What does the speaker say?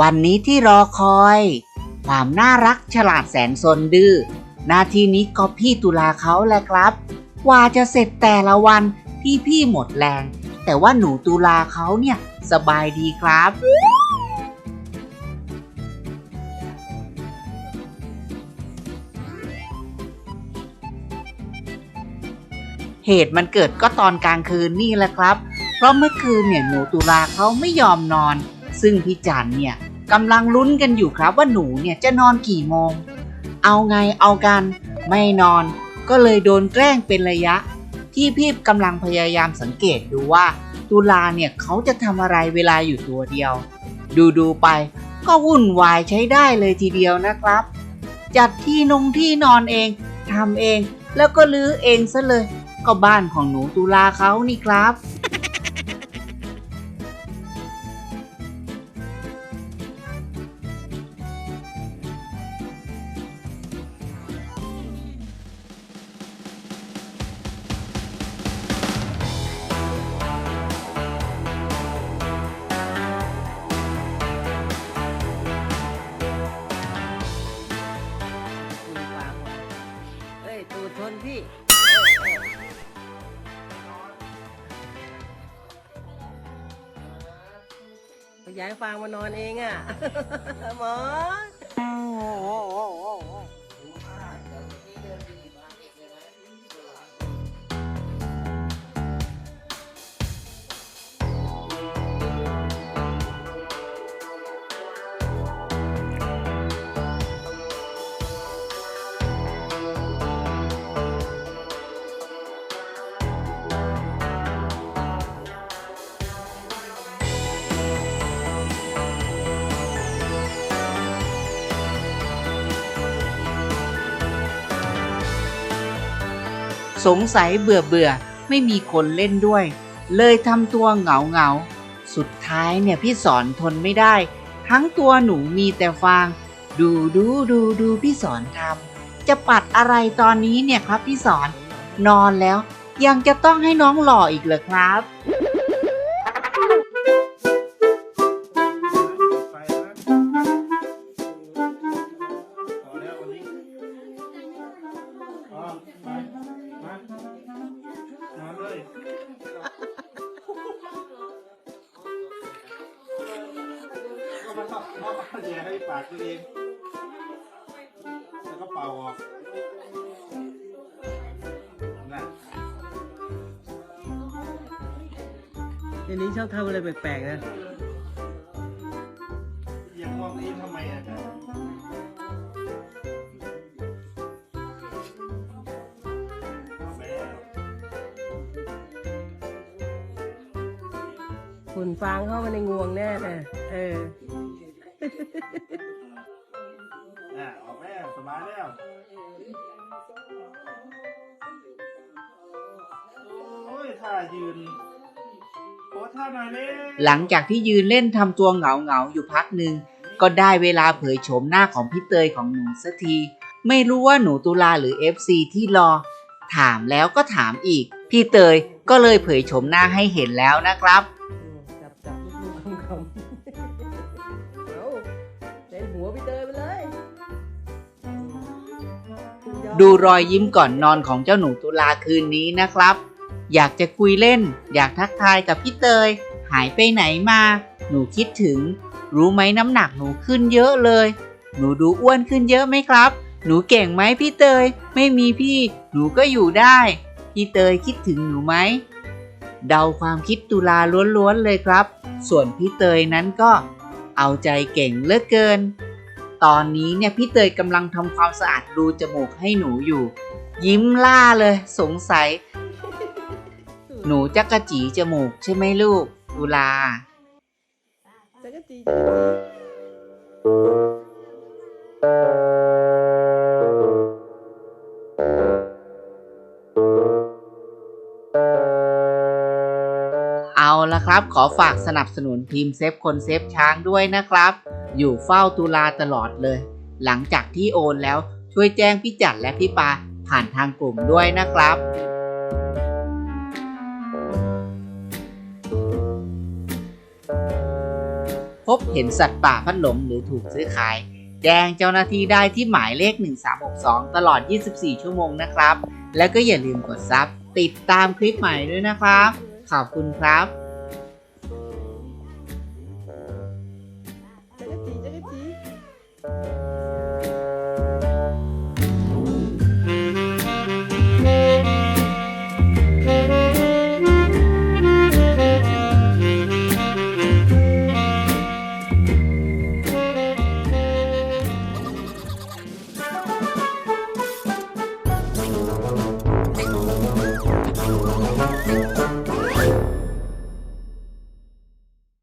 วันนี้ที่รอคอย ความน่ารักฉลาดแสนสนดื้อหน้าที่นี้ก็พี่ตุลาเขาแหละครับ กว่าจะเสร็จแต่ละวันพี่พี่หมดแรง แต่ว่าหนูตุลาเขาเนี่ยสบายดีครับเหตุมันเกิดก็ตอนกลางคืนนี่แหละครับ เพราะเมื่อคืนเนี่ยหนูตุลาเขาไม่ยอมนอน ซึ่งพี่จันเนี่ยกำลังลุ้นกันอยู่ครับว่าหนูเนี่ยจะนอนกี่โมง เอาไงเอากัน ไม่นอน ก็เลยโดนแกล้งเป็นระยะ ที่พี่กำลังพยายามสังเกตดูว่า ตุลาเนี่ยเขาจะทำอะไรเวลาอยู่ตัวเดียว ดูดูๆไป ก็วุ่นวายใช้ได้เลยทีเดียวนะครับ จัดที่นงที่นอนเองทำเอง แล้วก็ลื้อเองซะเลย ก็บ้านของหนูตุลาเขานี่ครับ พี่ย้ายฟางมานอนเองอะหมอ สงสัยเบื่อเบื่อไม่มีคนเล่นด้วย เลยทำตัวเหงาเหงาสุดท้ายเนี่ยพี่สอนทนไม่ได้ ทั้งตัวหนูมีแต่ฟาง ดูดูดูดูพี่สอนทำจะปัดอะไรตอนนี้เนี่ยครับพี่สอน นอนแล้วยังจะต้องให้น้องหล่ออีกเหรอครับ ก็มาเข้าเข้ามาแย่ให้ปากตัวเองแล้วก็เป่าออกน่ะเดี๋ยวนี้ชอบทำอะไรแปลกๆนะยังมองเองทำไมอะครับเอาแล้วฝุ่นฟางเข้ามาในงวงแน่เลยเออ อะออกแล้วสบายแล้วโอ้ยท่ายืนโอ้ท่าหน่อยเร็วหลังจากที่ยืนเล่นทำตัวเหงาเหงาๆอยู่พักหนึ่งก็ได้เวลาเผยโฉมหน้าของพี่เตยของหนูสักที ไม่รู้ว่าหนูตุลาหรือ FC ที่รอ ถามแล้วก็ถามอีก พี่เตยก็เลยเผยโฉมหน้าให้เห็นแล้วนะครับ จับจับลูกๆคำๆ หัวพี่เตยไปเลย ดูรอยยิ้มก่อนนอนของเจ้าหนูตุลาคืนนี้นะครับ อยากจะคุยเล่น อยากทักทายกับพี่เตย หายไปไหนมา หนูคิดถึง รู้ไหมน้ำหนักหนูขึ้นเยอะเลย หนูดูอ้วนขึ้นเยอะไหมครับ หนูเก่งไหมพี่เตย ไม่มีพี่ หนูก็อยู่ได้ พี่เตยคิดถึงหนูไหมเดาความคิดตุลาล้วนๆเลยครับ ส่วนพี่เตยนั้นก็ เอาใจเก่งเหลือเกิน ตอนนี้เนี่ยพี่เตยกำลังทำความสะอาดรูจมูกให้หนูอยู่ ยิ้มล่าเลยสงสัย หนูจักกะจีจมูกใช่ไหมลูกตุลาจักรจีเอา ละครับ ขอฝากสนับสนุนทีมเซฟคนเซฟช้างด้วยนะครับ อยู่เฝ้าตุลาตลอดเลย หลังจากที่โอนแล้วช่วยแจ้งพี่จัดและพี่ปาผ่านทางกลุ่มด้วยนะครับพบเห็นสัตว์ป่าพัดหลงหรือถูกซื้อขาย แจ้งเจ้าหน้าที่ได้ที่หมายเลข 1362 ตลอด 24 ชั่วโมงนะครับ แล้วก็อย่าลืมกดซับติดตามคลิปใหม่ด้วยนะครับ ขอบคุณครับ